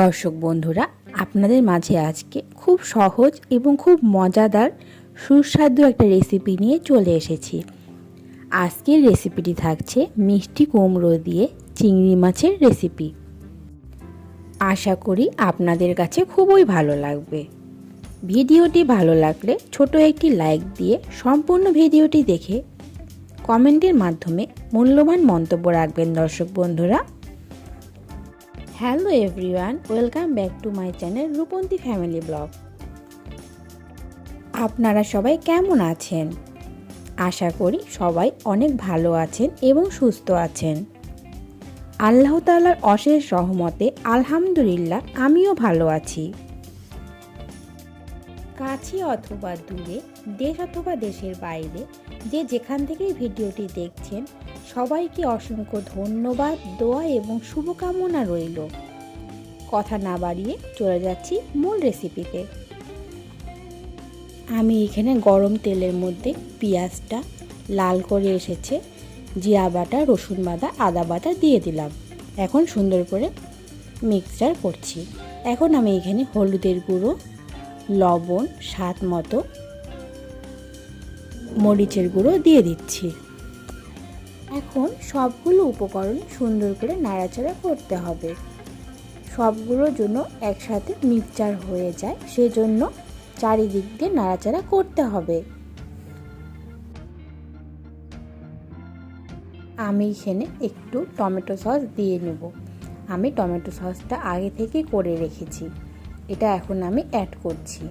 দর্শক বন্ধুরা, আপনাদের মাঝে আজকে খুব সহজ এবং খুব মজাদার, সুস্বাদু একটা রেসিপি নিয়ে চলে এসেছি। আজকের রেসিপিটি থাকছে মিষ্টি কুমড়ো দিয়ে চিংড়ি মাছের রেসিপি আশা করি আপনাদের কাছে খুবই ভালো লাগবে। ভিডিওটি ভালো লাগলে ছোট একটি লাইক দিয়ে সম্পূর্ণ ভিডিওটি দেখে কমেন্টের মাধ্যমে মূল্যবান মন্তব্য রাখবেন দর্শক বন্ধুরা। Hello everyone, welcome back to my channel Rupanti family blog. আপনারা সবাই কেমন আছেন? আশা করি সবাই অনেক ভালো আছেন এবং সুস্থ আছেন। আল্লাহ তালার অশেষ সহমতে আলহামদুলিল্লাহ আমিও ভালো আছি। কাছে অথবা দূরে, দেশ অথবা দেশের বাইরে যে যেখান থেকেই ভিডিওটি দেখছেন সবাইকে অসংখ্য ধন্যবাদ, দোয়া এবং শুভকামনা রইল। কথা না বাড়িয়ে চলে যাচ্ছি মূল রেসিপিতে। আমি এখানে গরম তেলের মধ্যে পেঁয়াজটা লাল করে এসেছে, জিরা বাটা, রসুন বাটা, আদা বাটা দিয়ে দিলাম। এখন সুন্দর করে মিক্সচার করছি। এখন আমি এখানে হলুদের গুঁড়ো, লবণ, স্বাদ মতো মরিচের গুঁড়ো দিয়ে দিচ্ছি। এখন সবগুলো উপকরণ সুন্দর করে নাড়াচাড়া করতে হবে। সবগুলোর জন্য একসাথে মিক্সচার হয়ে যায়, সেজন্য চারিদিক দিয়ে নাড়াচাড়া করতে হবে। আমি এখানে একটু টমেটো সস দিয়ে নেব। আমি টমেটো সসটা আগে থেকে করে রেখেছি। এটা এখন আমি অ্যাড করছি।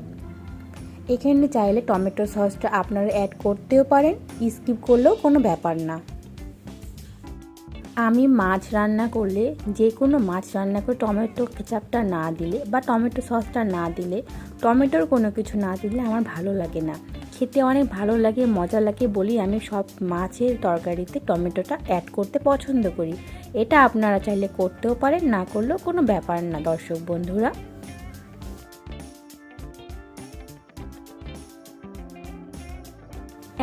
এখানে চাইলে টমেটো সসটা আপনারা অ্যাড করতেও পারেন স্কিপ করলেও কোনো ব্যাপার না। আমি মাছ রান্না করলে যে কোনো মাছ রান্না করে টমেটো কেচাপটা না দিলে বা টমেটো সসটা না দিলে, টমেটোর কোনো কিছু না দিলে আমার ভালো লাগে না। খেতে অনেক ভালো লাগে, মজা লাগে বলি আমি সব মাছের তরকারিতে টমেটোটা অ্যাড করতে পছন্দ করি। এটা আপনারা চাইলে করতেও পারেন, না করলেও কোনো ব্যাপার না, দর্শক বন্ধুরা।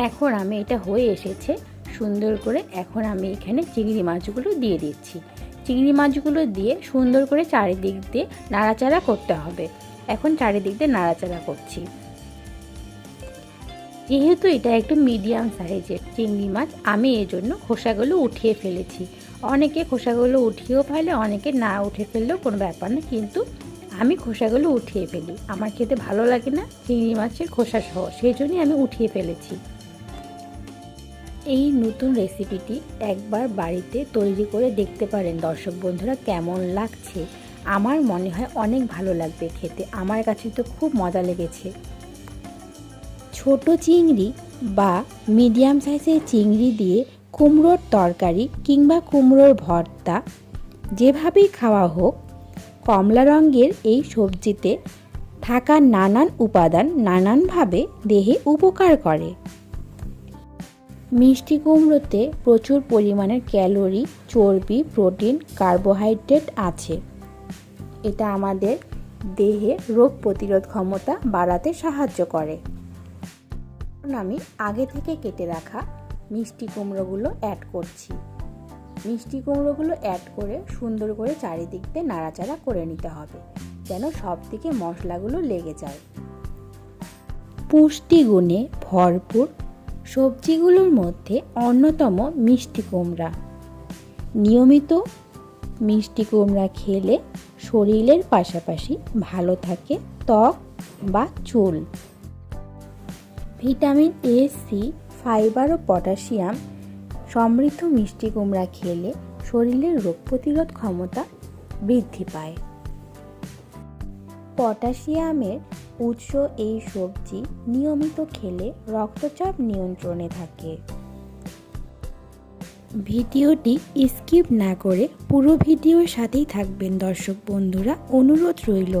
এখন আমি এটা হয়ে এসেছে। সুন্দর করে এখন আমি এখানে চিংড়ি মাছগুলো দিয়ে দিচ্ছি। চিংড়ি মাছগুলো দিয়ে সুন্দর করে চারিদিক দিয়ে নাড়াচাড়া করতে হবে। এখন চারিদিক দিয়ে নাড়াচাড়া করছি। যেহেতু এটা একটু মিডিয়াম সাইজের চিংড়ি মাছ, আমি এই জন্য খোসাগুলো উঠিয়ে ফেলেছি। অনেকে খোসাগুলো উঠিয়েও ফেলে, অনেকে না উঠে ফেললেও কোনো ব্যাপার না, কিন্তু আমি খোসাগুলো উঠিয়ে ফেলি। আমার খেতে ভালো লাগে না চিংড়ি মাছের খোসা সহ, সেই জন্যই আমি উঠিয়ে ফেলেছি। এই নতুন রেসিপিটি একবার বাড়িতে তৈরি করে দেখতে পারেন। দর্শক বন্ধুরা, কেমন লাগছে? আমার মনে হয় অনেক ভালো লাগবে খেতে। আমার কাছে তো খুব মজা লেগেছে। ছোট চিংড়ি বা মিডিয়াম সাইজের চিংড়ি দিয়ে কুমড়োর তরকারি কিংবা কুমড়োর ভর্তা যেভাবেই খাওয়া হোক, কমলা রঙের এই সবজিতে থাকা নানান উপাদান নানানভাবে দেহে উপকার করে। মিষ্টি কুমড়োতে প্রচুর পরিমাণের ক্যালোরি, চর্বি, প্রোটিন, কার্বোহাইড্রেট আছে। এটা আমাদের দেহে রোগ প্রতিরোধ ক্ষমতা বাড়াতে সাহায্য করে। আমি আগে থেকে কেটে রাখা মিষ্টি কুমড়োগুলো অ্যাড করছি। মিষ্টি কুমড়োগুলো অ্যাড করে সুন্দর করে চারিদিক দিয়ে নাড়াচাড়া করে নিতে হবে, যেন সব দিকে মশলাগুলো লেগে যায়। পুষ্টিগুণে ভরপুর সবজিগুলোর মধ্যে অন্যতম মিষ্টি কুমড়া। নিয়মিত মিষ্টি কুমড়া খেলে শরীরের পাশাপাশি ভালো থাকে ত্বক বা চুল। ভিটামিন এ, সি, ফাইবার ও পটাশিয়াম সমৃদ্ধ মিষ্টি কুমড়া খেলে শরীরের রোগ প্রতিরোধ ক্ষমতা বৃদ্ধি পায়। পটাশিয়ামের উৎস এই সবজি নিয়মিত খেলে রক্তচাপ নিয়ন্ত্রণে থাকে। ভিডিওটি স্কিপ না করে পুরো ভিডিওর সাথেই থাকবেন দর্শক বন্ধুরা, অনুরোধ রইল।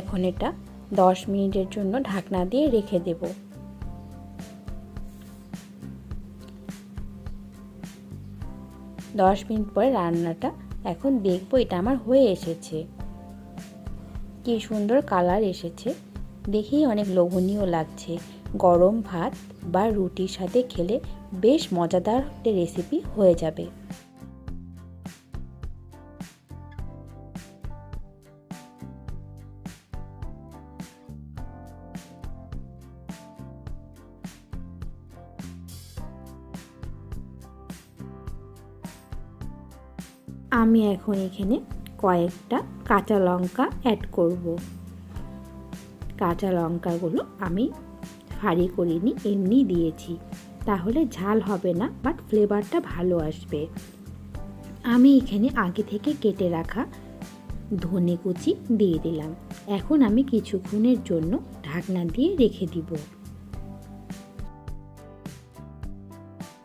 এখন এটা দশ মিনিটের জন্য ঢাকনা দিয়ে রেখে দেব। দশ মিনিট পরে রান্নাটা এখন দেখব এটা আমার হয়ে এসেছে। কি সুন্দর কালার এসেছে। দেখেই অনেক লোভনীয় লাগছে। গরম ভাত বা রুটির সাথে খেলে বেশ মজাদার রেসিপি হয়ে যাবে। আমি এখন এখানে কয়েকটা কাঁচা লঙ্কা অ্যাড করব। কাঁচা লঙ্কাগুলো আমি ফাড়ি করিনি, এমনি দিয়েছি। তাহলে ঝাল হবে না বাট ফ্লেভারটা ভালো আসবে। আমি এখানে আগে থেকে কেটে রাখা ধনে কুচি দিয়ে দিলাম। এখন আমি কিছুক্ষণের জন্য ঢাকনা দিয়ে রেখে দিব।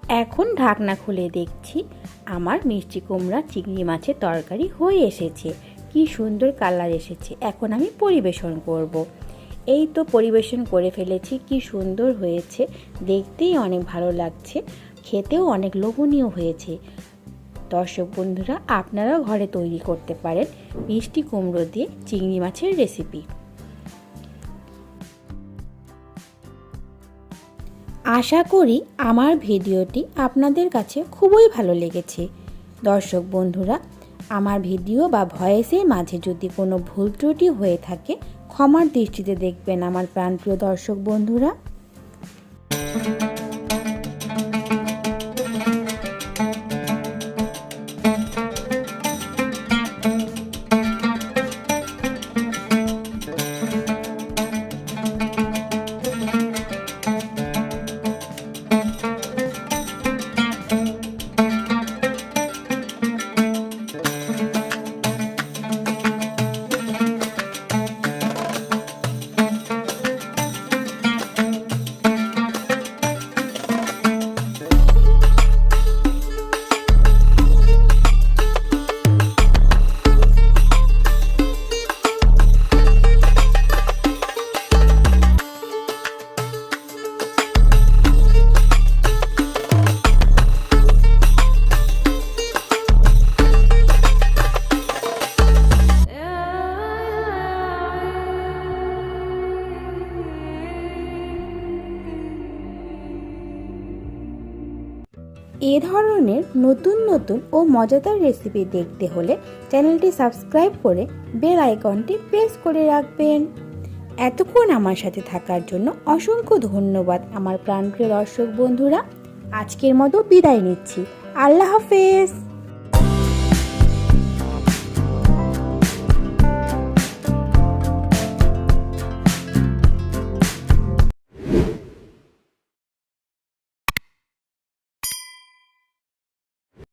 এখন ঢাকনা খুলে দেখছি আমার মিষ্টি কুমড়া চিংড়ি মাছের তরকারি হয়ে এসেছে। কি সুন্দর কালার এসেছে। এখন আমি পরিবেশন করব। এই তো পরিবেশন করে ফেলেছি, কি সুন্দর হয়েছে। দেখতেই অনেক ভালো লাগছে, খেতেও অনেক লোভনীয় হয়েছে। দর্শক বন্ধুরা, আপনারাও ঘরে তৈরি করতে পারেন মিষ্টি কুমড়ো দিয়ে চিংড়ি মাছের রেসিপি আশা করি আমার ভিডিওটি আপনাদের কাছে খুবই ভালো লেগেছে। দর্শক বন্ধুরা, আমার ভিডিও বা ভয়েসের মাঝে যদি কোনো ভুল ত্রুটি হয়ে থাকে, ক্ষমার দৃষ্টিতে দেখবেন আমার প্রাণপ্রিয় দর্শক বন্ধুরা। এ ধরনের নতুন নতুন ও মজাদার রেসিপি দেখতে হলে চ্যানেলটি সাবস্ক্রাইব করে বেল আইকনটি প্রেস করে রাখবেন। এতক্ষণ আমার সাথে থাকার জন্য অসংখ্য ধন্যবাদ আমার প্রাণপ্রিয় দর্শক বন্ধুরা। আজকের মতো বিদায় নিচ্ছি। আল্লাহ হাফেজ।